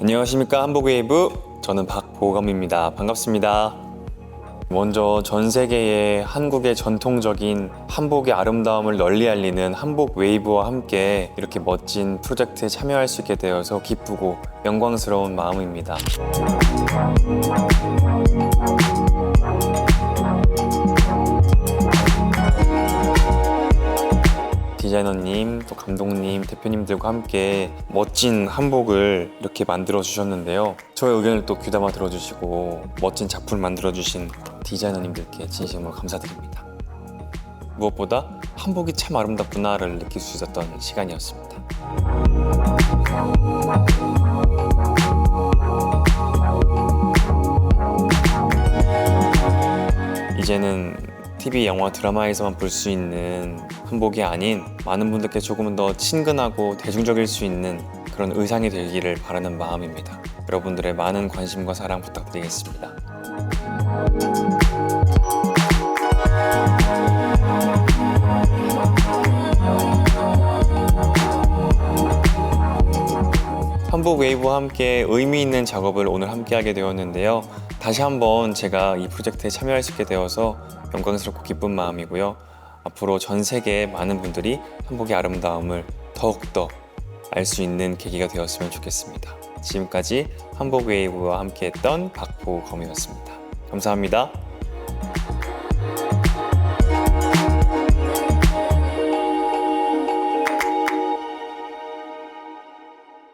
안녕하십니까. 한복웨이브. 저는 박보검입니다. 반갑습니다. 먼저 전 세계에 한국의 전통적인 한복의 아름다움을 널리 알리는 한복 웨이브와 함께 이렇게 멋진 프로젝트에 참여할 수 있게 되어서 기쁘고 영광스러운 마음입니다. 디자이너님, 또 감독님, 대표님들과 함께 멋진 한복을 이렇게 만들어 주셨는데요. 저의 의견을 또 귀담아 들어주시고 멋진 작품을 만들어 주신 디자이너님들께 진심으로 감사드립니다. 무엇보다 한복이 참 아름답구나를 느낄 수 있었던 시간이었습니다. 이제는 TV, 영화, 드라마에서만 볼 수 있는 한복이 아닌 많은 분들께 조금 더 친근하고 대중적일 수 있는 그런 의상이 되기를 바라는 마음입니다. 여러분들의 많은 관심과 사랑 부탁드리겠습니다. 한복 웨이브와 함께 의미 있는 작업을 오늘 함께 하게 되었는데요. 다시 한번 제가 이 프로젝트에 참여할 수 있게 되어서 영광스럽고 기쁜 마음이고요. 앞으로 전 세계의 많은 분들이 한복의 아름다움을 더욱더 알 수 있는 계기가 되었으면 좋겠습니다. 지금까지 한복 웨이브와 함께 했던 박보검이었습니다. 감사합니다.